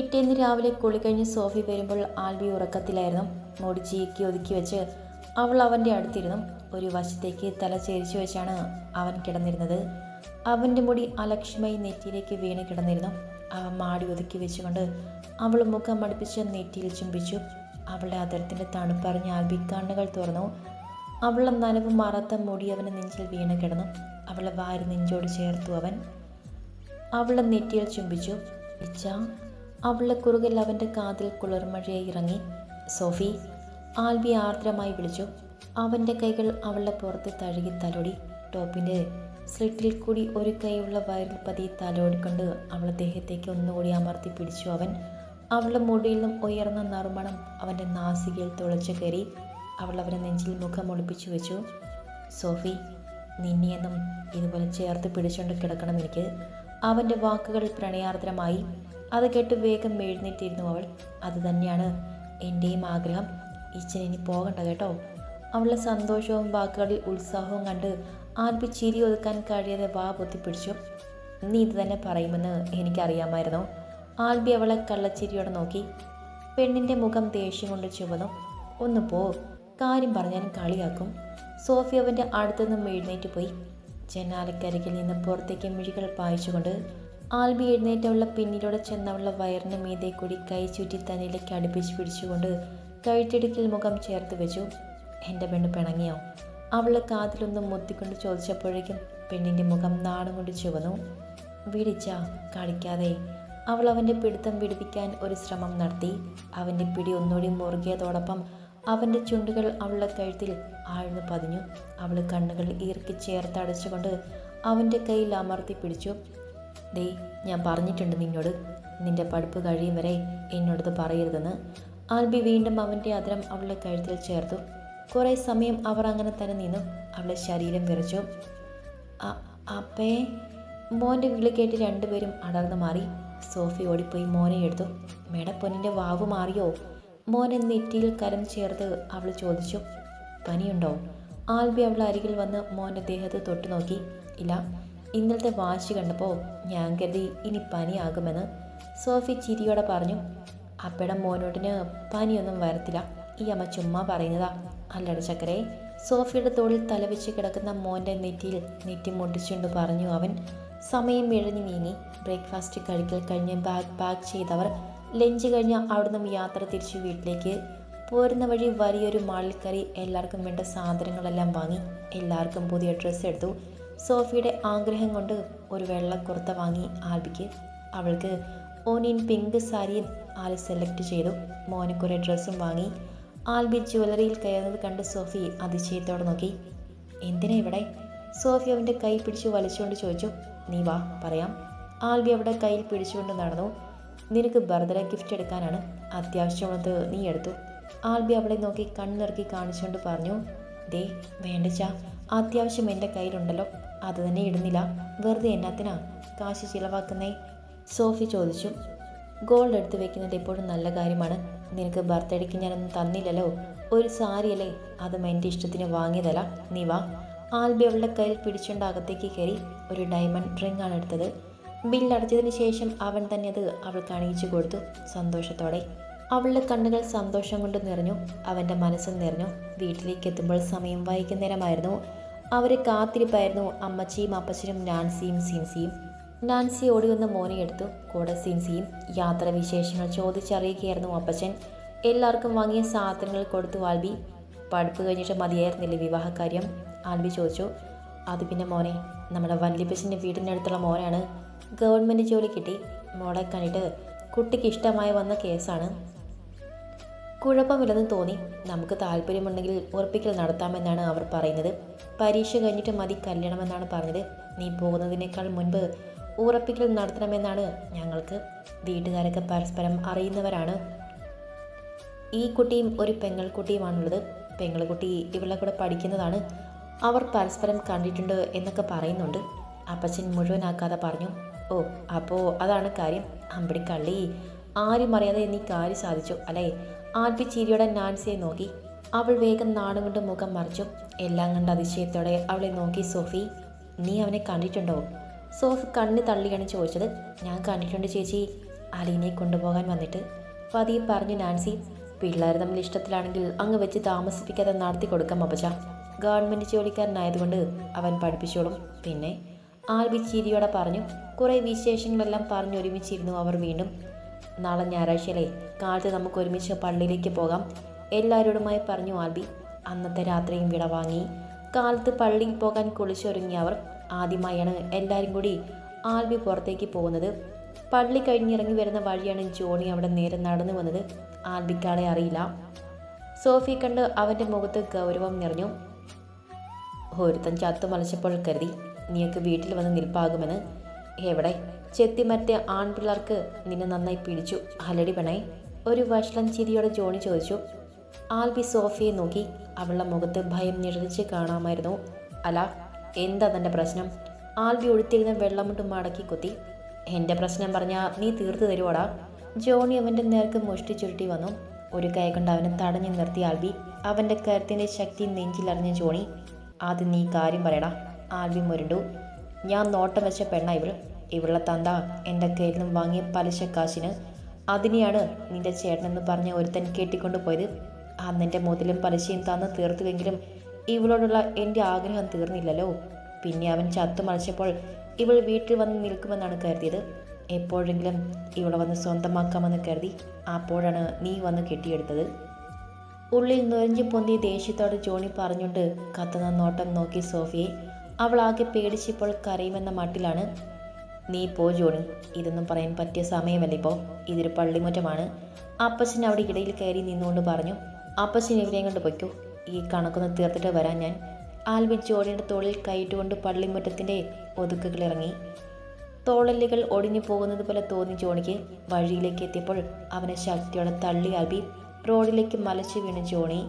പിറ്റേന്ന് രാവിലെ കുളി കഴിഞ്ഞ് സോഫി വരുമ്പോൾ ആൽബി ഉറക്കത്തിലായിരുന്നു. മുടി ചീക്കി ഒതുക്കി വെച്ച് അവൾ അവന്റെ അടുത്തിരുന്നു. ഒരു വശത്തേക്ക് തല ചേരിച്ചു വെച്ചാണ് അവൻ കിടന്നിരുന്നത്. അവന്റെ മുടി അലക്ഷ്യമായി നെറ്റിയിലേക്ക് വീണ് കിടന്നിരുന്നു. അവൻ മാടി ഒതുക്കി വെച്ചുകൊണ്ട് അവൾ മുഖം മടുപ്പിച്ച് നെറ്റിയിൽ ചുംബിച്ചു. അവളുടെ അതിരത്തിന്റെ തണുപ്പറിഞ്ഞ് ആൽബി കണ്ണുകൾ തുറന്നു. അവളുടെ നനവ് മറത്ത മുടി അവന്റെ നെഞ്ചിൽ വീണ് കിടന്നു. അവളെ വാരി നെഞ്ചോട് ചേർത്തു അവൻ. അവളെ നെറ്റിയിൽ ചുംബിച്ചു. ഇച്ച അവളുടെ കുറുകിൽ അവന്റെ കാതിൽ കുളിർമഴയായി ഇറങ്ങി. സോഫി ആൽബി ആർദ്രമായി വിളിച്ചു. അവന്റെ കൈകൾ അവളുടെ പുറത്ത് തഴുകി തലോടി. ടോപ്പിന്റെ സ്ലിറ്റിൽ കൂടി ഒരു കൈയുള്ള വയറിൽ പതി തലോടിക്കൊണ്ട് അവളുടെ ദേഹത്തേക്ക് ഒന്നുകൂടി അമർത്തി പിടിച്ചു അവൻ. അവളുടെ മുടിയിൽ നിന്നും ഉയർന്ന നർമ്മണം അവന്റെ നാസികയിൽ തുളച്ചു കയറി. അവൾ അവനെ നെഞ്ചിൽ മുഖം ഒളിപ്പിച്ചു വെച്ചു. സോഫി നിന്നെയെന്നും ഇതുപോലെ ചേർത്ത് പിടിച്ചുകൊണ്ട് കിടക്കണം എനിക്ക്. അവന്റെ വാക്കുകൾ പ്രണയാർദ്രമായി. അത് കേട്ട് വേഗം എഴുന്നേറ്റിരുന്നു അവൾ. അത് തന്നെയാണ് എന്റെയും ആഗ്രഹം. ഇച്ചൻ ഇനി പോകണ്ട കേട്ടോ. അവളുടെ സന്തോഷവും വാക്കുകളിൽ ഉത്സാഹവും കണ്ട് ആൽബി ചിരി ഒതുക്കാൻ കഴിയാതെ വാ പൊത്തിപ്പിടിച്ചു. നീ ഇത് തന്നെ പറയുമെന്ന് എനിക്കറിയാമായിരുന്നു. ആൽബി അവളെ കള്ളച്ചിരിയോടെ നോക്കി. പെണ്ണിന്റെ മുഖം ദേഷ്യം കൊണ്ട് ചുവന്നു. ഒന്ന് പോ. കാര്യം പറഞ്ഞാൽ കളിയാക്കും. സോഫി അവന്റെ അടുത്തുനിന്നും എഴുന്നേറ്റ് പോയി. ജനാലക്കരികിൽ നിന്ന് പുറത്തേക്ക് മിഴികൾ പായിച്ചുകൊണ്ട് ആൽബി എഴുന്നേറ്റവളുടെ പിന്നിലൂടെ ചെന്നവളുടെ വയറിന് മീതെ കൂടി കൈ ചുറ്റി തന്നിലേക്ക് അടുപ്പിച്ച് പിടിച്ചുകൊണ്ട് കഴുത്തിടുക്കിൽ മുഖം ചേർത്ത് വെച്ചു. എന്റെ പെണ്ണ് പിണങ്ങിയോ? അവളുടെ കാതിലൊന്നും മുത്തിക്കൊണ്ട് ചോദിച്ചപ്പോഴേക്കും പെണ്ണിന്റെ മുഖം നാണം കൊണ്ട് ചുവന്നു. വിടിച്ച കളിക്കാതെ. അവൾ അവന്റെ പിടുത്തം വിടുവിക്കാൻ ഒരു ശ്രമം നടത്തി. അവന്റെ പിടി ഒന്നുകൂടി മുറുകിയതോടൊപ്പം അവന്റെ ചുണ്ടുകൾ അവളുടെ കഴുത്തിൽ ആഴ്ന്നു പതിഞ്ഞു. അവൾ കണ്ണുകൾ ഈർക്കി ചേർത്തടച്ചുകൊണ്ട് അവന്റെ കയ്യിൽ അമർത്തി പിടിച്ചു. ദേ ഞാൻ പറഞ്ഞിട്ടുണ്ട് നിന്നോട്. നിന്റെ പഠിപ്പ് കഴിയും വരെ എന്നോടത് പറയരുതെന്ന്. ആൽബി വീണ്ടും അവന്റെ അതിരം അവളുടെ കഴുത്തിൽ ചേർത്തു. കുറേ സമയം അവർ അങ്ങനെ തന്നെ നിന്നു. അവളുടെ ശരീരം വിറച്ചു. അപ്പേ മോന്റെ വിളി കേട്ട് രണ്ടുപേരും അടർന്നു മാറി. സോഫി ഓടിപ്പോയി മോനെ എടുത്തു. മേടപ്പൊന്നിന്റെ വാവ് മാറിയോ? മോനെ നെറ്റിയിൽ കരം ചേർത്ത് അവൾ ചോദിച്ചു. പനിയുണ്ടോ? ആൽബി അവൾ അരികിൽ വന്ന് മോന്റെ ദേഹത്ത് തൊട്ടു നോക്കി ഇല്ല. ഇന്നലത്തെ വാശി കണ്ടപ്പോൾ ഞാൻ കരുതി ഇനി പനിയാകുമെന്ന് സോഫി ചിരിയോടെ പറഞ്ഞു അപ്പയുടെ മോനോട്ടിന് പനിയൊന്നും വരത്തില്ല. ഈ അമ്മ ചുമ്മാ പറയുന്നതാ. അല്ലട ചക്കരെ. സോഫിയുടെ തോളിൽ തലവെച്ച് കിടക്കുന്ന മോന്റെ നെറ്റിയിൽ നെറ്റി മുട്ടിച്ചുകൊണ്ട് പറഞ്ഞു അവൻ. സമയം ഇഴഞ്ഞു നീങ്ങി. ബ്രേക്ക്ഫാസ്റ്റ് കഴിക്കൽ കഴിഞ്ഞ് ബാഗ് പാക്ക് ചെയ്തവർ ലഞ്ച് കഴിഞ്ഞ് അവിടുന്ന് യാത്ര തിരിച്ചു വീട്ടിലേക്ക്. പോരുന്ന വഴി വലിയൊരു മാളിൽ കയറി എല്ലാവർക്കും വേണ്ട സാധനങ്ങളെല്ലാം വാങ്ങി. എല്ലാവർക്കും പുതിയ ഡ്രസ്സ് എടുത്തു. സോഫിയുടെ ആഗ്രഹം കൊണ്ട് ഒരു വെള്ളക്കുർത്ത വാങ്ങി ആൽബിക്ക്. അവൾക്ക് ഓനിയൻ പിങ്ക് സാരിയും ആൽ സെലക്ട് ചെയ്തു. മോന് കുറേ ഡ്രസ്സും വാങ്ങി. ആൽബി ജ്വല്ലറിയിൽ കയറുന്നത് കണ്ട് സോഫി അതിശയത്തോടെ നോക്കി. എന്തിനാ ഇവിടെ? സോഫി അവന്റെ കൈ പിടിച്ചു വലിച്ചുകൊണ്ട് ചോദിച്ചു. നീ വാ പറയാം. ആൽബി അവിടെ കയ്യിൽ പിടിച്ചുകൊണ്ട് നടന്നു. നിനക്ക് ബർത്ത്ഡേ ഗിഫ്റ്റ് എടുക്കാനാണ്. അത്യാവശ്യമുള്ളത് നീ എടുത്തു. ആൽബി അവളെ നോക്കി കണ്ണിറക്കി കാണിച്ചുകൊണ്ട് പറഞ്ഞു. ദേ വേണ്ടച്ചാ അത്യാവശ്യം എന്റെ കയ്യിലുണ്ടല്ലോ അത് തന്നെ ഇടുന്നില്ല. വെറുതെ എന്നാത്തിനാ കാശ് ചിലവാക്കുന്നേ? സോഫി ചോദിച്ചു. ഗോൾഡ് എടുത്ത് വെക്കുന്നത് എപ്പോഴും നല്ല കാര്യമാണ്. നിനക്ക് ബർത്ത്ഡേക്ക് ഞാനൊന്നും തന്നില്ലല്ലോ. ഒരു സാരിയല്ലേ? അതും എന്റെ ഇഷ്ടത്തിന് വാങ്ങിയതല്ല. നീ വാ. ആൽബി അവളുടെ കയ്യിൽ പിടിച്ചുകൊണ്ട് അകത്തേക്ക് കയറി ഒരു ഡയമണ്ട് റിംഗ് ആണ് എടുത്തത്. ബില്ലടച്ചതിന് ശേഷം അവൻ തന്നെ അത് അവൾക്ക് അണിയിച്ചു കൊടുത്തു സന്തോഷത്തോടെ. അവളുടെ കണ്ണുകൾ സന്തോഷം കൊണ്ട് നിറഞ്ഞു. അവന്റെ മനസ്സും നിറഞ്ഞു. വീട്ടിലേക്ക് എത്തുമ്പോൾ സമയം വൈകുന്നേരമായിരുന്നു. അവരെ കാത്തിരിപ്പായിരുന്നു അമ്മച്ചിയും അപ്പച്ചനും നാൻസിയും സിൻസിയും. നാൻസി ഓടി വന്ന് മോനെ എടുത്തു. കൂടെ സിൻസിയും യാത്രാവിശേഷങ്ങൾ ചോദിച്ചറിയുകയായിരുന്നു അപ്പച്ചൻ. എല്ലാവർക്കും വാങ്ങിയ സാധനങ്ങൾ കൊടുത്തു ആൽബി. പഠിപ്പ് കഴിഞ്ഞിട്ട് മതിയായിരുന്നില്ലേ വിവാഹകാര്യം? ആൽബി ചോദിച്ചു. അത് പിന്നെ മോനെ നമ്മുടെ വല്യപ്പച്ചന്റെ വീടിനടുത്തുള്ള മോനാണ്. ഗവൺമെന്റ് ജോലി കിട്ടി. മോളെ കണ്ടിട്ട് കുട്ടിക്ക് ഇഷ്ടമായി വന്ന കേസാണ്. കുഴപ്പമില്ലെന്ന് തോന്നി. നമുക്ക് താല്പര്യമുണ്ടെങ്കിൽ ഉറപ്പിക്കൽ നടത്താമെന്നാണ് അവർ പറയുന്നത്. പരീക്ഷ കഴിഞ്ഞിട്ട് മതി കല്യാണമെന്നാണ് പറഞ്ഞത്. നീ പോകുന്നതിനേക്കാൾ മുൻപ് ഉറപ്പിക്കൽ നടത്തണമെന്നാണ് ഞങ്ങൾക്ക് വീട്ടുകാരൊക്കെ പരസ്പരം അറിയുന്നവരാണ്. ഈ കുട്ടിയും ഒരു പെങ്ങൾക്കുട്ടിയുമാണുള്ളത് പെങ്ങൾക്കുട്ടി ഇവളെ കൂടെ പഠിക്കുന്നതാണ്. അവർ പരസ്പരം കണ്ടിട്ടുണ്ട് എന്നൊക്കെ പറയുന്നുണ്ട്. അപ്പച്ചൻ മുഴുവനാക്കാതെ പറഞ്ഞു ഓ അപ്പോൾ അതാണ് കാര്യം. അമ്പടിക്കള്ളി ആരും അറിയാതെ നീ കാര്യം സാധിച്ചു അല്ലേ? ആൽബി ചിരിയോടെ നാൻസിയെ നോക്കി. അവൾ വേഗം നാടും കൊണ്ട് മുഖം മറിച്ചു. എല്ലാം കണ്ട അതിശയത്തോടെ അവളെ നോക്കി സോഫി നീ അവനെ കണ്ടിട്ടുണ്ടോ? സോഫി കണ്ണ് തള്ളിയാണ് ചോദിച്ചത്. ഞാൻ കണ്ടിട്ടുണ്ട് ചേച്ചി. അലീനെ കൊണ്ടുപോകാൻ വന്നിട്ട്. പതിയെ പറഞ്ഞു നാൻസി പിള്ളേർ തമ്മിൽ ഇഷ്ടത്തിലാണെങ്കിൽ അങ്ങ് വെച്ച് താമസിപ്പിക്കാതെ നടത്തി കൊടുക്കാം അപ്പച്ച. ഗവൺമെന്റ് ജോലിക്കാരനായതുകൊണ്ട് അവൻ പഠിപ്പിച്ചോളും. പിന്നെ ആൽബി ചിരിയോടെ പറഞ്ഞു കുറേ വിശേഷങ്ങളെല്ലാം പറഞ്ഞൊരുമിച്ചിരുന്നു അവർ വീണ്ടും. നാളെ ഞായറാഴ്ചയല്ലേ? കാലത്ത് നമുക്ക് ഒരുമിച്ച് പള്ളിയിലേക്ക് പോകാം. എല്ലാവരോടുമായി പറഞ്ഞു ആൽബി അന്നത്തെ രാത്രിയും വിട വാങ്ങി. കാലത്ത് പള്ളിയിൽ പോകാൻ കുളിച്ചൊരുങ്ങിയ അവർ ആദ്യമായാണ് എല്ലാവരും കൂടി ആൽബി പുറത്തേക്ക് പോകുന്നത്. പള്ളി കഴിഞ്ഞിറങ്ങി വരുന്ന വഴിയാണ് ജോണി അവിടെ നേരെ നടന്നു വന്നത്. ആൽബിക്കാളെ അറിയില്ല. സോഫി കണ്ട് അവന്റെ മുഖത്ത് ഗൗരവം നിറഞ്ഞു. ഒരുത്തൻ ചത്തു മലച്ചപ്പോൾ കരുതി നീയൊക്കെ വീട്ടിൽ വന്ന് നിൽപ്പാകുമെന്ന് എവിടെ? ചെത്തിമറ്റേ ആൺപിള്ളേർക്ക് നിന്നെ നന്നായി പിടിച്ചു. ഹലടി പണേ ഒരു വഷളം ചിരിയോടെ ജോണി ചോദിച്ചു. ആൽബി സോഫിയെ നോക്കി അവളുടെ മുഖത്ത് ഭയം നിഴലിച്ച് കാണാമായിരുന്നു. അല എന്താ തന്റെ പ്രശ്നം? ആൽബി ഒഴുത്തിരുന്ന വെള്ളമുട്ട് മടക്കി കുത്തി. എന്റെ പ്രശ്നം പറഞ്ഞാൽ നീ തീർത്തു തരുവോടാ? ജോണി അവന്റെ നേർക്ക് മുഷ്ടി ചുരുട്ടി വന്നു. ഒരു കൈ കൊണ്ട് അവനെ തടഞ്ഞു നിർത്തി ആൽബി. അവന്റെ കരുത്തിന്റെ ശക്തി നെഞ്ചിലറിഞ്ഞ ജോണി. ആദ്യം നീ കാര്യം പറയടാ. ആൽബി മുരണ്ടു. ഞാൻ നോട്ടം വെച്ച പെണ്ണ ഇവൾ ഇവളുടെ തന്ത എന്റെ കയ്യിൽ നിന്നും വാങ്ങിയ പലിശ കാശിന് അതിനെയാണ് നിന്റെ ചേട്ടനെന്ന് പറഞ്ഞ ഒരുത്തൻ കെട്ടിക്കൊണ്ടു പോയത് അന്നെന്റെ മുതലും പലിശയും തന്ന് തീർത്തുവെങ്കിലും ഇവളോടുള്ള എന്റെ ആഗ്രഹം തീർന്നില്ലല്ലോ. പിന്നെ അവൻ ചത്തു മറിച്ചപ്പോൾ ഇവൾ വീട്ടിൽ വന്ന് നിൽക്കുമെന്നാണ് കരുതിയത്. എപ്പോഴെങ്കിലും ഇവളെ വന്ന് സ്വന്തമാക്കാമെന്ന് കരുതി അപ്പോഴാണ് നീ വന്ന് കെട്ടിയെടുത്തത്. ഉള്ളിൽ നുരഞ്ഞു പൊന്തി ദേഷ്യത്തോട് ജോണി പറഞ്ഞുകൊണ്ട് കത്തുന്ന നോട്ടം നോക്കി സോഫിയെ. അവൾ ആകെ പേടിച്ചിപ്പോൾ കരയുമെന്ന മട്ടിലാണ് നീ പോ ജോണി. ഇതൊന്നും പറയാൻ പറ്റിയ സമയമല്ല ഇപ്പോൾ ഇതൊരു പള്ളിമുറ്റമാണ്. അപ്പച്ചൻ അവിടെ ഇടയിൽ കയറി നിന്നുകൊണ്ട് പറഞ്ഞു അപ്പച്ചൻ ഇവരെയും കൊണ്ട് പൊയ്ക്കോ. ഈ കണക്കൊന്ന് തീർത്തിട്ട് വരാൻ ഞാൻ. ആൽബി ജോണിയുടെ തോളിൽ കയറ്റുകൊണ്ട് പള്ളിമുറ്റത്തിന്റെ ഒതുക്കുകൾ ഇറങ്ങി. തോളല്ലുകൾ ഒടിഞ്ഞു പോകുന്നത് പോലെ തോന്നി ജോണിക്ക്. വഴിയിലേക്ക് എത്തിയപ്പോൾ അവനെ ശക്തിയോടെ തള്ളി ആൽബി റോഡിലേക്ക് മലച്ചു വീണ് ജോണി.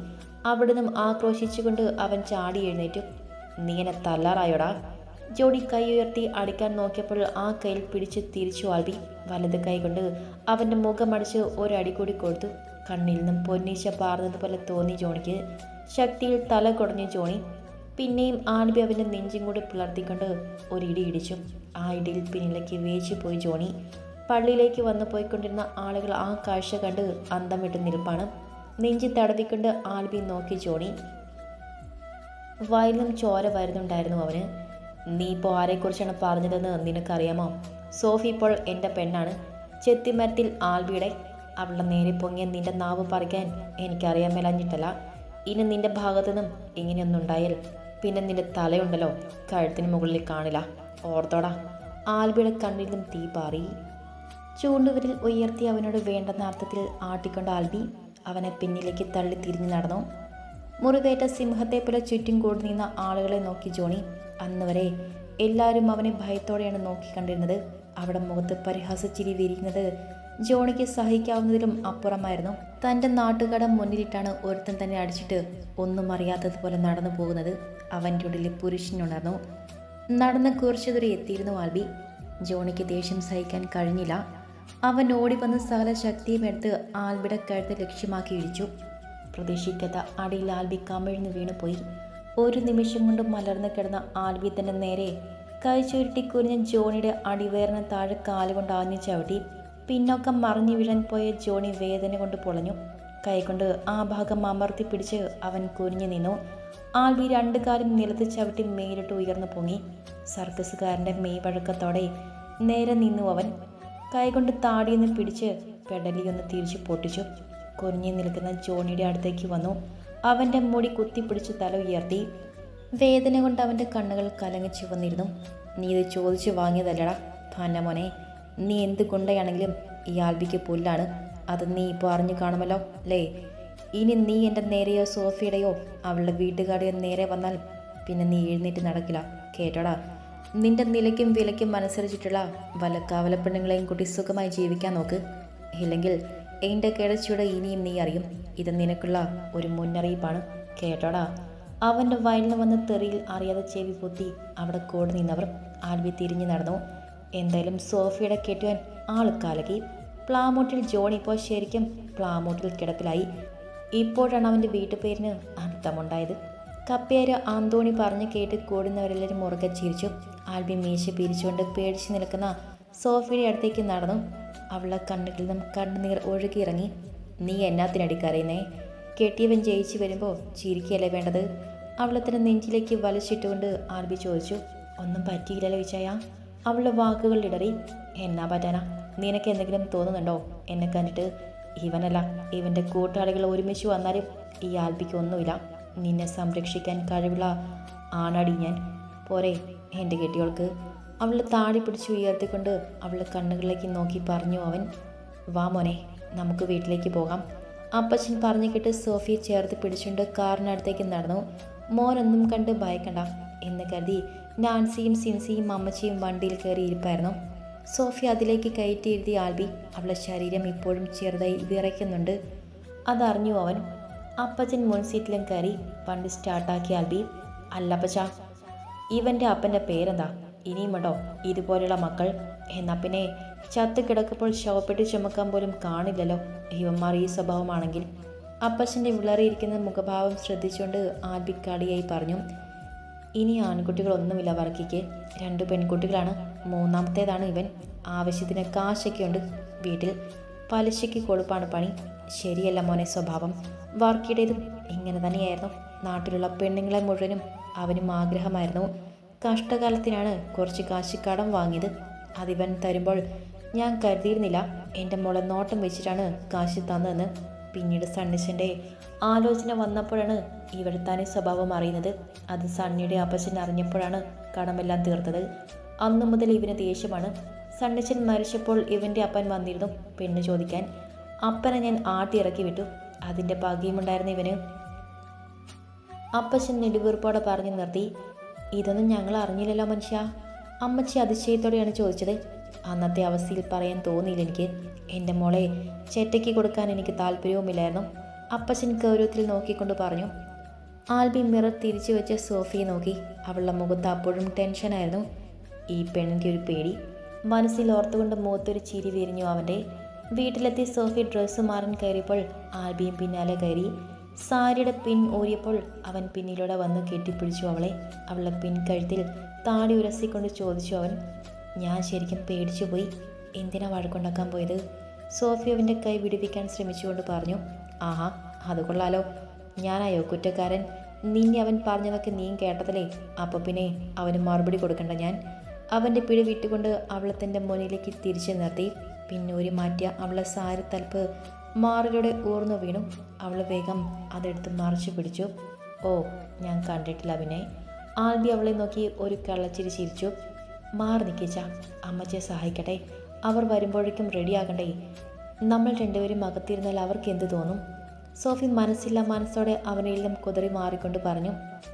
അവിടുന്ന് ആക്രോശിച്ചുകൊണ്ട് അവൻ ചാടി എഴുന്നേറ്റു. നീ എന്നെ തല്ലാറായോടാ? ജോണി കൈ ഉയർത്തി അടിക്കാൻ നോക്കിയപ്പോൾ ആ കയ്യിൽ പിടിച്ച് തിരിച്ചു ആൽബി. വലത് കൈ കൊണ്ട് അവന്റെ മുഖമടിച്ച് ഒരടി കൂടി കൊടുത്തു. കണ്ണിൽ നിന്നും പൊന്നീശ പാർന്നതുപോലെ തോന്നി ജോണിക്ക്. ശക്തിയിൽ തല കുടഞ്ഞു ജോണി. പിന്നെയും ആൽബി അവന്റെ നെഞ്ചും കൂടി പിളർത്തിക്കൊണ്ട് ഒരിടി ഇടിച്ചു. ആ ഇടിയിൽ പിന്നിലേക്ക് വേച്ചു പോയി ജോണി. പള്ളിയിലേക്ക് വന്നു പോയിക്കൊണ്ടിരുന്ന ആളുകൾ ആ കാഴ്ച കണ്ട് അന്തം വിട്ട് നിൽപ്പാണ്. നെഞ്ചി തടവിക്കൊണ്ട് ആൽബി നോക്കി ജോണി. വയലിലും ചോര വരുന്നുണ്ടായിരുന്നു അവന്. നീ ഇപ്പോൾ ആരെക്കുറിച്ചാണ് പറഞ്ഞതെന്ന് നിനക്കറിയാമോ? സോഫി ഇപ്പോൾ എന്റെ പെണ്ണാണ്. ചെത്തിമരത്തിൽ ആൽബിയുടെ അവളുടെ നേരെ പൊങ്ങിയ നിന്റെ നാവ് പറിക്കാൻ എനിക്കറിയാൻ മേലഞ്ഞിട്ടല്ല. ഇനി നിന്റെ ഭാഗത്തുനിന്നും ഇങ്ങനെയൊന്നും ഉണ്ടായാൽ പിന്നെ നിന്റെ തലയുണ്ടല്ലോ കഴുത്തിന് മുകളിൽ കാണില്ല. ഓർത്തോടാ. ആൽബിയുടെ കണ്ണിൽ നിന്നും തീ പാറി. ചൂണ്ടുവിരൽ ഉയർത്തി അവനോട് വേണ്ടെന്ന അർത്ഥത്തിൽ ആട്ടിക്കൊണ്ട ആൽബി അവനെ പിന്നിലേക്ക് തള്ളി തിരിഞ്ഞു നടന്നു. മുറിവേറ്റ സിംഹത്തെ പോലെ ചുറ്റും കൂടി നിന്ന ആളുകളെ നോക്കി ജോണി അന്ന് വരെ എല്ലാവരും അവനെ ഭയത്തോടെയാണ് നോക്കിക്കണ്ടിരുന്നത്. അവിടെ മുഖത്ത് പരിഹാസച്ചിരി വിരിക്കുന്നത് ജോണിക്ക് സഹിക്കാവുന്നതിലും അപ്പുറമായിരുന്നു. തന്റെ നാട്ടുകട മുന്നിലിട്ടാണ് ഒരുത്തൻ തന്നെ അടിച്ചിട്ട് ഒന്നും അറിയാത്തതുപോലെ നടന്നു പോകുന്നത്. അവന്റെ ഉള്ളിൽ പുരുഷനുണർന്നു നടന്ന് കുറച്ചു ദൂരെ എത്തിയിരുന്നു ആൽബി. ജോണിക്ക് ദേഷ്യം സഹിക്കാൻ കഴിഞ്ഞില്ല. അവൻ ഓടി വന്ന് സകല ശക്തിയും എടുത്ത് ആൽബിയുടെ കഴുത്ത് ലക്ഷ്യമാക്കി ഇടിച്ചു. പ്രതീക്ഷിക്കാത്ത അടിയിൽ ആൽബി കമിഴ്ന്ന് വീണുപോയി. ഒരു നിമിഷം കൊണ്ട് മലർന്നു കിടന്ന ആൽബി തന്നെ നേരെ കൈ ചുരുട്ടി കുരിഞ്ഞ ജോണിയുടെ അടിവേറിന് താഴെ കാലുകൊണ്ട് ആഞ്ഞു ചവിട്ടി പിന്നോക്കം മറിഞ്ഞു വീഴാൻ പോയ ജോണി വേദന കൊണ്ട് പൊളഞ്ഞു. കൈകൊണ്ട് ആ ഭാഗം അമർത്തി പിടിച്ച് അവൻ കുരിഞ്ഞു നിന്നു. ആൽബി രണ്ടു കാലും നിലത്ത് ചവിട്ടി മേലിട്ട് ഉയർന്നു പൊങ്ങി. സർക്കസുകാരന്റെ മെയ് വഴക്കത്തോടെ നേരെ നിന്നു അവൻ. കൈകൊണ്ട് താടിയൊന്ന് പിടിച്ച് പെടലിയൊന്ന് തിരിച്ചു പൊട്ടിച്ചു. കുരിഞ്ഞു നിൽക്കുന്ന ജോണിയുടെ അടുത്തേക്ക് വന്നു. അവന്റെ മുടി കുത്തിപ്പിടിച്ച് തല ഉയർത്തി. വേദന കൊണ്ട് അവന്റെ കണ്ണുകൾ കലങ്ങി ചുവന്നിരുന്നു. നീ ഇത് ചോദിച്ചു വാങ്ങിയതല്ലടാ ഭാന മോനെ നീ എന്ത് കൊണ്ടയാണെങ്കിലും ഈ ആൽബിക്ക് പുല്ലാണ്. അത് നീ ഇപ്പോൾ അറിഞ്ഞു കാണുമല്ലോ അല്ലേ? ഇനി നീ എന്റെ നേരെയോ സോഫിയുടെയോ അവളുടെ വീട്ടുകാരുടെയോ നേരെ വന്നാൽ പിന്നെ നീ എഴുന്നേറ്റ് നടക്കില്ല കേട്ടോടാ. നിന്റെ നിലയ്ക്കും വിലയ്ക്കും അനുസരിച്ചിട്ടുള്ള വല്ല കാവലപ്പെണ്ണുങ്ങളെയും കൂട്ടി സുഖമായി ജീവിക്കാൻ നോക്ക്. ഇല്ലെങ്കിൽ എന്റെ കിടച്ചൂടെ ഇനിയും നീ അറിയും. ഇത് നിനക്കുള്ള ഒരു മുന്നറിയിപ്പാണ്. കേട്ടോടാ. അവന്റെ വയലിന് വന്ന തെറിയിൽ അറിയാതെ ചെവി പൊത്തി അവിടെ കൂടെ നിന്നവർ ആൽവി തിരിഞ്ഞു നടന്നു. എന്തായാലും സോഫിയുടെ കെട്ടുവാൻ ആൾ പ്ലാമോട്ടിൽ ജോൺ ഇപ്പോൾ ശരിക്കും പ്ലാമോട്ടിൽ കിടപ്പിലായി. ഇപ്പോഴാണ് അവന്റെ വീട്ടുപേരിന് അർത്ഥമുണ്ടായത്. കപ്പേര് ആന്തോണി പറഞ്ഞു കേട്ട് കൂടുന്നവരെല്ലാവരും മുറുകെ ചിരിച്ചു. ആൽബി മീശ പിരിച്ചുകൊണ്ട് പേടിച്ചു നിൽക്കുന്ന സോഫിയുടെ അടുത്തേക്ക് നടന്നു. അവളുടെ കണ്ണുകളിൽ നിന്നും കണ്ണുനീർ ഒഴുകിയിറങ്ങി നീ എന്നാത്തിനടി കരയുന്നേ? കെട്ടിയവൻ ജയിച്ചു വരുമ്പോൾ ചിരിക്കുകയല്ലേ വേണ്ടത്? അവളെ തന്നെ നെഞ്ചിലേക്ക് വലിച്ചിട്ടുകൊണ്ട് ആർബി ചോദിച്ചു. ഒന്നും പറ്റിയില്ലല്ലോ വിജയ. അവളുടെ വാക്കുകൾ ഇടറി. എന്നാ പറ്റാനാ? നിനക്ക് എന്തെങ്കിലും തോന്നുന്നുണ്ടോ? എന്നെ കണ്ടിട്ട്? ഇവനല്ല. ഇവന്റെ കൂട്ടാളികൾ ഒരുമിച്ച് വന്നാലും ഈ ആൽബിക്ക് ഒന്നുമില്ല. നിന്നെ സംരക്ഷിക്കാൻ കഴിവുള്ള ആണാടി ഞാൻ. പോരെ എന്റെ കെട്ടിയോൾക്ക്. അവളെ താടി പിടിച്ച് ഉയർത്തിക്കൊണ്ട് അവളുടെ കണ്ണുകളിലേക്ക് നോക്കി പറഞ്ഞു അവൻ വാ മോനെ നമുക്ക് വീട്ടിലേക്ക് പോകാം. അപ്പച്ചൻ പറഞ്ഞു കേട്ട് സോഫിയെ ചേർത്ത് പിടിച്ചുകൊണ്ട് കാറിനടുത്തേക്ക് നടന്നു. മോനൊന്നും കണ്ട് ഭയക്കണ്ട എന്ന് കരുതി നാൻസിയും സിൻസിയും അമ്മച്ചിയും വണ്ടിയിൽ കയറി ഇരിപ്പായിരുന്നു. സോഫി അതിലേക്ക് കയറ്റിയിരുത്തി ആൽബി അവളുടെ ശരീരം ഇപ്പോഴും ചെറുതായി വിറയ്ക്കുന്നുണ്ട്. അതറിഞ്ഞു അവൻ. അപ്പച്ചൻ മുൻ സീറ്റിലും കയറി വണ്ടി സ്റ്റാർട്ടാക്കി ആൽബി അല്ലപ്പച്ച ഇവന്റെ അപ്പന്റെ പേരെന്താ? ഇനിയും ഉണ്ടോ ഇതുപോലെയുള്ള മക്കൾ? എന്നാ പിന്നെ ചത്ത് കിടക്കുമ്പോൾ ശവപ്പെട്ടി ചുമക്കാൻ പോലും കാണില്ലല്ലോ. ഇവന്മാർ ഈ സ്വഭാവമാണെങ്കിൽ. അപ്പച്ചന്റെ വിളറിയിരിക്കുന്ന മുഖഭാവം ശ്രദ്ധിച്ചുകൊണ്ട് ആൽബിക്കാടിയായി പറഞ്ഞു ഇനി ആൺകുട്ടികളൊന്നുമില്ല വർക്കിക്ക് രണ്ട് പെൺകുട്ടികളാണ്. മൂന്നാമത്തേതാണ് ഇവൻ. ആവശ്യത്തിന് കാശൊക്കെ ഉണ്ട് വീട്ടിൽ പലിശയ്ക്ക് കൊളുപ്പാണ് പണി. ശരിയല്ല മോനെ സ്വഭാവം. വർക്കിയുടേതും ഇങ്ങനെ തന്നെയായിരുന്നു. നാട്ടിലുള്ള പെണ്ണുങ്ങളെ മുഴുവനും അവനും ആഗ്രഹമായിരുന്നു. കഷ്ടകാലത്തിനാണ് കുറച്ച് കാശ് കടം വാങ്ങിയത്. അതിവൻ തരുമ്പോൾ ഞാൻ കരുതിയിരുന്നില്ല എന്റെ മോളെ നോട്ടം വെച്ചിട്ടാണ് കാശ് തന്നതെന്ന്. പിന്നീട് സണ്ണിച്ചന്റെ ആലോചന വന്നപ്പോഴാണ് ഇവിടുത്താനെ സ്വഭാവം അറിയുന്നത്. അത് സണ്ണിയുടെ അപ്പച്ചൻ അറിഞ്ഞപ്പോഴാണ് കടമെല്ലാം തീർത്തത്. അന്നു മുതൽ ഇവന് ദേഷ്യമാണ്. സണ്ണിച്ചൻ മരിച്ചപ്പോൾ ഇവന്റെ അപ്പൻ വന്നിരുന്നു പെണ്ണ് ചോദിക്കാൻ. അപ്പനെ ഞാൻ ആട്ടി ഇറക്കി വിട്ടു. അതിന്റെ ഭാഗ്യമുണ്ടായിരുന്നു ഇവന്. അപ്പച്ചൻ നെടുവീർപ്പോടെ പറഞ്ഞു നിർത്തി. ഇതൊന്നും ഞങ്ങൾ അറിഞ്ഞില്ലല്ലോ മനുഷ്യ. അമ്മച്ചി അതിശയത്തോടെയാണ് ചോദിച്ചത്. അന്നത്തെ അവസ്ഥയിൽ പറയാൻ തോന്നിയില്ല എനിക്ക്. എന്റെ മോളെ ചേറ്റയ്ക്ക് കൊടുക്കാൻ എനിക്ക് താല്പര്യവുമില്ലായിരുന്നു. അപ്പച്ചൻ ഗൗരവത്തിൽ നോക്കിക്കൊണ്ട് പറഞ്ഞു. ആൽബി മിറർ തിരിച്ചു വെച്ച സോഫിയെ നോക്കി. അവളുടെ മുഖത്ത് അപ്പോഴും ടെൻഷനായിരുന്നു ഈ പെണ്ണിന്റെ ഒരു പേടി. മനസ്സിൽ ഓർത്തുകൊണ്ട് മുഖത്തൊരു ചിരി വിരിഞ്ഞു അവന്റെ. വീട്ടിലെത്തി സോഫി ഡ്രസ്സ് മാറാൻ കയറിയപ്പോൾ ആൽബിയും പിന്നാലെ കയറി. സാരിയുടെ പിൻ ഊരിയപ്പോൾ അവൻ പിന്നിലൂടെ വന്ന് കെട്ടിപ്പിടിച്ചു അവളെ. അവളുടെ പിൻകഴുത്തിൽ താടി ഉരസിക്കൊണ്ട് ചോദിച്ചു അവൻ ഞാൻ ശരിക്കും പേടിച്ചു പോയി. എന്തിനാ വഴക്കുണ്ടാക്കാൻ പോയത്? സോഫിയോവിന്റെ കൈ വിടിപ്പിക്കാൻ ശ്രമിച്ചുകൊണ്ട് പറഞ്ഞു ആഹാ അത് കൊള്ളാലോ. ഞാനായോ കുറ്റക്കാരൻ. നിന്നെ അവൻ പറഞ്ഞതൊക്കെ നീ കേട്ടതല്ലേ? അപ്പോൾ പിന്നെ അവന് മറുപടി കൊടുക്കണ്ട ഞാൻ. അവന്റെ പിടി വിട്ടുകൊണ്ട് അവളെ തന്റെ മുന്നിലേക്ക് തിരിച്ചു നിർത്തി. പിന്നൂരി മാറ്റിയ അവളെ സാരി തലപ്പ് മാറിലൂടെ ഊർന്നു വീണു. അവൾ വേഗം അതെടുത്ത് മറിച്ചു പിടിച്ചു. ഓ ഞാൻ കണ്ടിട്ടില്ല അവനെ ആൽബി അവളെ നോക്കി ഒരു കള്ളച്ചിരി ചിരിച്ചു. മാറി നിൽക്കിച്ച അമ്മച്ചിയെ സഹായിക്കട്ടെ. അവർ വരുമ്പോഴേക്കും റെഡിയാകണ്ടേ നമ്മൾ രണ്ടുപേരും അകത്തിരുന്നാൽ അവർക്ക് എന്ത് തോന്നും? സോഫി മനസ്സില്ല മനസ്സോടെ അവനെല്ലാം കുതറി മാറിക്കൊണ്ട് പറഞ്ഞു.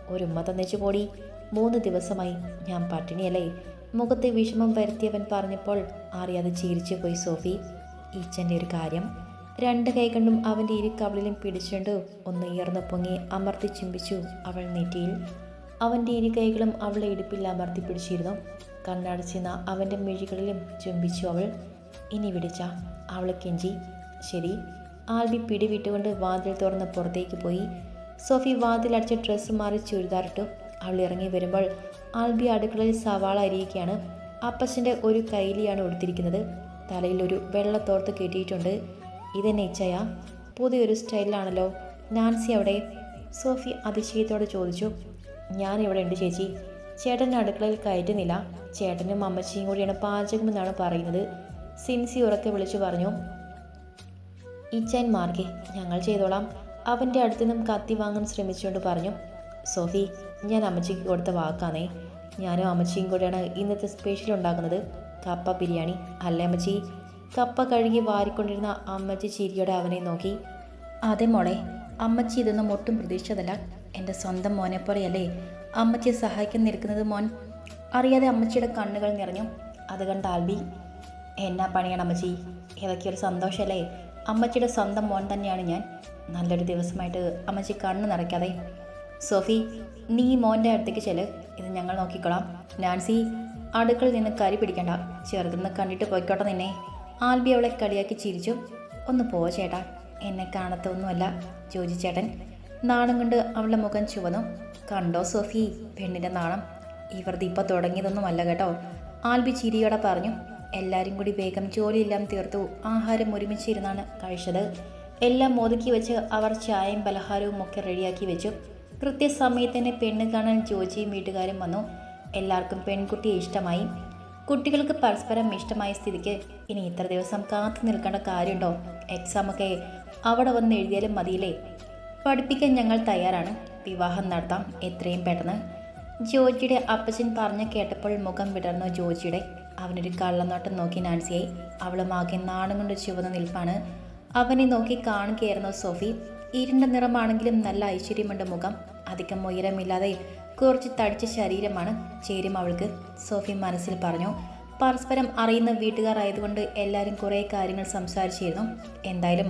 ഒരു ഉമ്മ തന്നേച്ചു പോടി. മൂന്ന് ദിവസമായി ഞാൻ പട്ടിണിയല്ലേ. മുഖത്തെ വിഷമം വരുത്തിയവൻ പറഞ്ഞപ്പോൾ അറിയാതെ ചിരിച്ചു പോയി സോഫി. ഈച്ചന്റെ ഒരു കാര്യം രണ്ട് കൈകൊണ്ടും അവന്റെ ഇരു കവളിലും പിടിച്ചുകൊണ്ട് ഒന്ന് ഉയർന്നു പൊങ്ങി അമർത്തി ചുംബിച്ചു അവൾ നെറ്റിയിൽ. അവന്റെ ഇരു കൈകളും അവളെ ഇടുപ്പിൽ അമർത്തി പിടിച്ചിരുന്നു. കണ്ണടച്ചിരുന്ന അവന്റെ മിഴികളിലും ചുംബിച്ചു അവൾ ഇനി വിടിച്ച അവൾ കെഞ്ചി. ശരി. ആൽബി പിടിവിട്ടുകൊണ്ട് വാതിൽ തുറന്ന് പുറത്തേക്ക് പോയി. സോഫി വാതിലടച്ച് ഡ്രസ്സ് മാറി ചുരിദാറിട്ടു അവൾ ഇറങ്ങി വരുമ്പോൾ ആൽബി അടുക്കളയിൽ സവാള അരിയുകയാണ്. അപ്പച്ചന്റെ ഒരു കൈലിയാണ് ഉടുത്തിരിക്കുന്നത്. തലയിൽ ഒരു വെള്ളത്തോർത്ത് കെട്ടിയിട്ടുണ്ട്. ഇതെന്നെ ഇച്ഛയ പുതിയൊരു സ്റ്റൈലിലാണല്ലോ നാൻസി അവിടെ. സോഫി അതിശയത്തോടെ ചോദിച്ചു. ഞാൻ ഇവിടെ ഉണ്ട് ചേച്ചി. ചേട്ടൻ അടുക്കളയിൽ കയറ്റുന്നില്ല. ചേട്ടനും അമ്മച്ചിയും കൂടിയാണ് പാചകമെന്നാണ് പറയുന്നത്. സിൻസി ഉറക്കെ വിളിച്ചു പറഞ്ഞു. ഇച്ചൻ മാർഗെ ഞങ്ങൾ ചെയ്തോളാം. അവന്റെ അടുത്ത് നിന്നും കത്തി വാങ്ങാൻ ശ്രമിച്ചുകൊണ്ട് പറഞ്ഞു. സോഫി ഞാൻ അമ്മച്ചിക്ക് കൊടുത്ത വാക്കാണേ. ഞാനും അമ്മച്ചിയും കൂടെയാണ് ഇന്നത്തെ സ്പെഷ്യൽ ഉണ്ടാക്കുന്നത്. കപ്പ ബിരിയാണി. അല്ലേ അമ്മച്ചി? കപ്പ കഴുകി വാരിക്കൊണ്ടിരുന്ന അമ്മച്ചി ചിരിയോടെ അവനെ നോക്കി. അതെ മോളെ അമ്മച്ചി ഇതൊന്നും ഒട്ടും പ്രതീക്ഷിച്ചതല്ല. എന്റെ സ്വന്തം മോനെ പോലെയല്ലേ അമ്മച്ചിയെ സഹായിക്കാൻ നിൽക്കുന്നത് മോൻ. അറിയാതെ അമ്മച്ചിയുടെ കണ്ണുകൾ നിറഞ്ഞു. അത് കണ്ട ആൽബി എന്നാ പണിയാണ് അമ്മച്ചി. ഇതൊക്കെ ഒരു സന്തോഷമല്ലേ അമ്മച്ചിയുടെ സ്വന്തം മോൻ തന്നെയാണ് ഞാൻ. നല്ലൊരു ദിവസമായിട്ട് അമ്മച്ചി കണ്ണ് നിറയ്ക്കാതെ. സോഫി നീ മോന്റെ അടുത്തേക്ക് ചെൽ. ഇത് ഞങ്ങൾ നോക്കിക്കോളാം. നാൻസി അടുക്കളിൽ നിന്ന് കരി പിടിക്കണ്ട. ചെറുതെന്ന് കണ്ടിട്ട് പോയിക്കോട്ടെ നിന്നെ. ആൽബി അവളെ കളിയാക്കി ചിരിച്ചു. ഒന്ന് പോ ചേട്ടാ. എന്നെ കാണത്തൊന്നുമല്ല ജോജി ചേട്ടൻ. നാണം കൊണ്ട് അവളുടെ മുഖം ചുവന്നു. കണ്ടോ സോഫി പെണ്ണിന്റെ നാണം. ഇവർത് ഇപ്പോൾ തുടങ്ങിയതൊന്നുമല്ല കേട്ടോ. ആൽബി ചിരിയോടെ പറഞ്ഞു. എല്ലാവരും കൂടി വേഗം ജോലിയെല്ലാം തീർത്തു. ആഹാരം ഒരുമിച്ചിരുന്നാണ് കഴിച്ചത്. എല്ലാം ഒതുക്കി വെച്ച് അവർ ചായയും പലഹാരവും ഒക്കെ റെഡിയാക്കി വെച്ചു. കൃത്യസമയത്ത് തന്നെ പെണ്ണ് കാണാൻ ജോജിയും വീട്ടുകാരും വന്നു. എല്ലാവർക്കും പെൺകുട്ടിയെ ഇഷ്ടമായി. കുട്ടികൾക്ക് പരസ്പരം ഇഷ്ടമായ സ്ഥിതിക്ക് ഇനി ഇത്ര ദിവസം കാത്തു നിൽക്കേണ്ട കാര്യമുണ്ടോ? എക്സാമൊക്കെ അവിടെ വന്ന് എഴുതിയാലും മതിയില്ലേ? പഠിപ്പിക്കാൻ ഞങ്ങൾ തയ്യാറാണ്. വിവാഹം നടത്താം. എത്രയും പെട്ടെന്ന്. ജോജിയുടെ അപ്പച്ചൻ പറഞ്ഞു കേട്ടപ്പോൾ മുഖം വിടർന്നു ജോജിയുടെ. അവനൊരു കള്ളനോട്ടം നോക്കി നാൻസിയായി. അവളും ആകെ നാണം കൊണ്ട് ചുവന്ന നിൽപ്പാണ്. അവനെ നോക്കി കാണുകയായിരുന്നു സോഫി. ഇരുണ്ട നിറമാണെങ്കിലും നല്ല ഐശ്വര്യമുണ്ട് മുഖം. അധികം ഉയരമില്ലാതെ കുറച്ച് തടിച്ച ശരീരമാണ് ചേരും അവൾക്ക് സോഫി മനസ്സിൽ പറഞ്ഞു. പരസ്പരം അറിയുന്ന വീട്ടുകാരായതുകൊണ്ട് എല്ലാവരും കുറേ കാര്യങ്ങൾ സംസാരിച്ചിരുന്നു. എന്തായാലും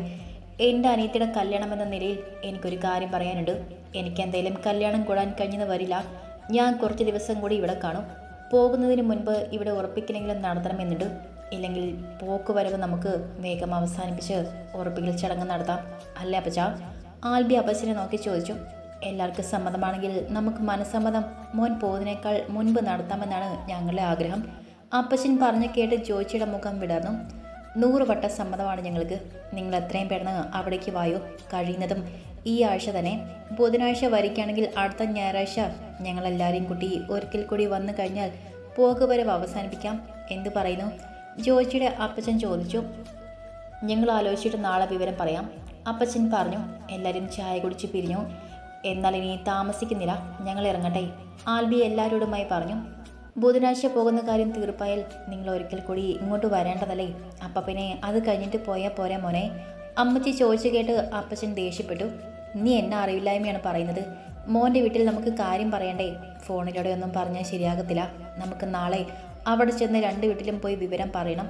എന്റെ അനിയത്തിയുടെ കല്യാണം എന്ന നിലയിൽ എനിക്കൊരു കാര്യം പറയാനുണ്ട്. എനിക്ക് എന്തായാലും കല്യാണം കൂടാൻ കഴിഞ്ഞെന്ന് വരില്ല. ഞാൻ കുറച്ച് ദിവസം കൂടി ഇവിടെ കാണും. പോകുന്നതിന് മുൻപ് ഇവിടെ ഉറപ്പിക്കലെങ്കിലും നടത്തണമെന്നുണ്ട്. ഇല്ലെങ്കിൽ പോക്ക് വരവ് നമുക്ക് വേഗം അവസാനിപ്പിച്ച് ഉറപ്പിക്കൽ ചടങ്ങ് നടത്താം. അല്ല അപ്പച്ച? ആൽബി അപ്പച്ചനെ നോക്കി ചോദിച്ചു. എല്ലാവർക്കും സമ്മതമാണെങ്കിൽ നമുക്ക് മനസ്സമ്മതം മോൻ പോകുന്നതിനേക്കാൾ മുൻപ് നടത്താമെന്നാണ് ഞങ്ങളുടെ ആഗ്രഹം. അപ്പച്ചൻ പറഞ്ഞു കേട്ട് ജോച്ചിയുടെ മുഖം വിടർന്നു. നൂറ് വട്ട സമ്മതമാണ് ഞങ്ങൾക്ക്. നിങ്ങൾ എത്രയും പെട്ടെന്ന് അവിടേക്ക് വായോ. കഴിയുന്നതും ഈ ആഴ്ച തന്നെ. ബുധനാഴ്ച വരികയാണെങ്കിൽ അടുത്ത ഞായറാഴ്ച ഞങ്ങളെല്ലാവരെയും കൂട്ടി ഒരിക്കൽ കൂടി വന്നു കഴിഞ്ഞാൽ പോകുവരവ് അവസാനിപ്പിക്കാം. എന്തു പറയുന്നു? ജോജിയുടെ അപ്പച്ചൻ ചോദിച്ചു. ഞങ്ങൾ ആലോചിച്ചിട്ട് നാളെ വിവരം പറയാം. അപ്പച്ചൻ പറഞ്ഞു എല്ലാവരും ചായ കുടിച്ച് പിരിഞ്ഞു. എന്നാൽ ഇനി താമസിക്കുന്നില്ല. ഞങ്ങൾ ഇറങ്ങട്ടെ. ആൽബി എല്ലാവരോടുമായി പറഞ്ഞു ബുധനാഴ്ച പോകുന്ന കാര്യം തീർപ്പായാൽ നിങ്ങൾ ഒരിക്കൽ കൂടി ഇങ്ങോട്ട് വരേണ്ടതല്ലേ? അപ്പം പിന്നെ അത് കഴിഞ്ഞിട്ട് പോയാൽ പോരാ മോനെ. അമ്മച്ചി ചോദിച്ചു കേട്ട് അപ്പച്ചൻ ദേഷ്യപ്പെട്ടു നീ എന്നെ അറിവില്ലായ്മയാണ് പറയുന്നത്. മോന്റെ വീട്ടിൽ നമുക്ക് കാര്യം പറയണ്ടേ? ഫോണിലൂടെ ഒന്നും പറഞ്ഞാൽ ശരിയാകത്തില്ല. നമുക്ക് നാളെ അവിടെ ചെന്ന് രണ്ട് വീട്ടിലും പോയി വിവരം പറയണം.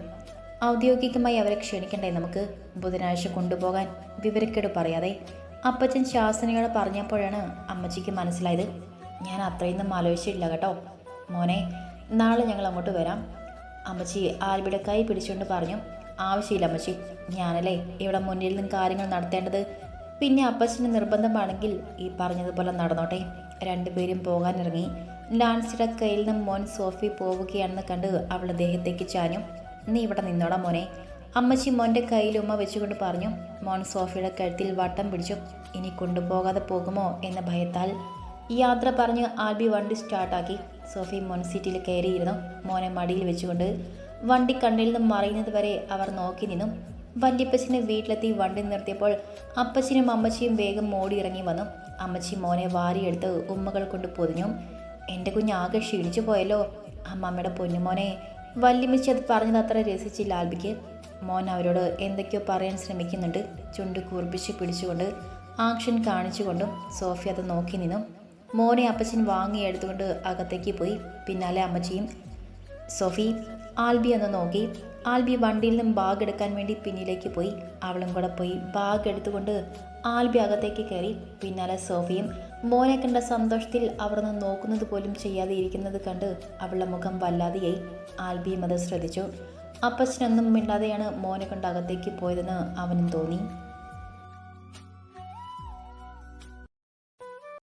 ഔദ്യോഗികമായി അവരെ ക്ഷണിക്കണ്ടേ നമുക്ക്? ബുധനാഴ്ച കൊണ്ടുപോകാൻ വിവരക്കേട് പറയാതെ. അപ്പച്ചൻ ശാസനയോട് പറഞ്ഞപ്പോഴാണ് അമ്മച്ചിക്ക് മനസ്സിലായത്. ഞാൻ അത്രയൊന്നും ആലോചിച്ചില്ല കേട്ടോ. മോനെ നാളെ ഞങ്ങൾ അങ്ങോട്ട് വരാം. അമ്മച്ചി ആൽബിയുടെ കൈ പിടിച്ചുകൊണ്ട് പറഞ്ഞു ആവശ്യമില്ല അമ്മച്ചി ഞാനല്ലേ ഇവിടെ മുന്നിൽ നിന്ന് കാര്യങ്ങൾ നടത്തേണ്ടത്? പിന്നെ അപ്പച്ചന് നിർബന്ധമാണെങ്കിൽ ഈ പറഞ്ഞതുപോലെ നടന്നോട്ടെ. രണ്ടുപേരും പോകാനിറങ്ങി. ലാൻസിയുടെ കയ്യിൽ നിന്ന് മോൻ സോഫി പോവുകയാണെന്ന് കണ്ട് അവൾ ദേഹത്തേക്ക് ചാഞ്ഞു. നീ ഇവിടെ നിന്നോടാ മോനെ. അമ്മച്ചി മോന്റെ കയ്യിൽ ഉമ്മ വെച്ചുകൊണ്ട് പറഞ്ഞു മോൻ സോഫിയുടെ കഴുത്തിൽ വട്ടം പിടിച്ചു. ഇനി കൊണ്ടുപോകാതെ പോകുമോ എന്ന ഭയത്താൽ യാത്ര പറഞ്ഞ് ആൽബി വണ്ടി സ്റ്റാർട്ടാക്കി സോഫി മോൻ സീറ്റിൽ കയറിയിരുന്നു. മോനെ മടിയിൽ വെച്ചുകൊണ്ട് വണ്ടി കണ്ണിൽ നിന്നും മറയുന്നത് വരെ അവർ നോക്കി നിന്നു. വല്യപ്പച്ചനെ വീട്ടിലെത്തി വണ്ടി നിർത്തിയപ്പോൾ അപ്പച്ചനും അമ്മച്ചിയും വേഗം മോടി ഇറങ്ങി വന്നു. അമ്മച്ചി മോനെ വാരിയെടുത്ത് ഉമ്മകൾ കൊണ്ട് പൊതിഞ്ഞു. എന്റെ കുഞ്ഞ് ആകെ ക്ഷീണിച്ചു പോയല്ലോ. അമ്മമ്മയുടെ പൊന്നുമോനെ വല്യമ്മച്ചി അത് പറഞ്ഞത് അത്ര രസിച്ചില്ല ആൽബിക്ക്. മോൻ അവരോട് എന്തൊക്കെയോ പറയാൻ ശ്രമിക്കുന്നുണ്ട്. ചുണ്ട് കൂർപ്പിച്ച് പിടിച്ചുകൊണ്ട് ആക്ഷൻ കാണിച്ചുകൊണ്ടും സോഫി അത് നോക്കി നിന്നു. മോനെ അപ്പച്ചൻ വാങ്ങി എടുത്തുകൊണ്ട് അകത്തേക്ക് പോയി. പിന്നാലെ അമ്മച്ചിയും സോഫി ആൽബി ഒന്ന് നോക്കി. ആൽബി വണ്ടിയിൽ നിന്നും ബാഗ് എടുക്കാൻ വേണ്ടി പിന്നിലേക്ക് പോയി. അവളും കൂടെ പോയി ബാഗ് എടുത്തുകൊണ്ട് ആൽബി അകത്തേക്ക് കയറി. പിന്നാലെ സോഫിയും മോനെ കണ്ട സന്തോഷത്തിൽ അവർ നിന്ന് നോക്കുന്നത് പോലും ചെയ്യാതെ ഇരിക്കുന്നത് കണ്ട് അവളുടെ മുഖം വല്ലാതെയായി. ആൽബിയും അത് ശ്രദ്ധിച്ചു. അപ്പച്ചനൊന്നും മിണ്ടാതെയാണ് മോനെ കൊണ്ട് അകത്തേക്ക് പോയതെന്ന് അവനും തോന്നി.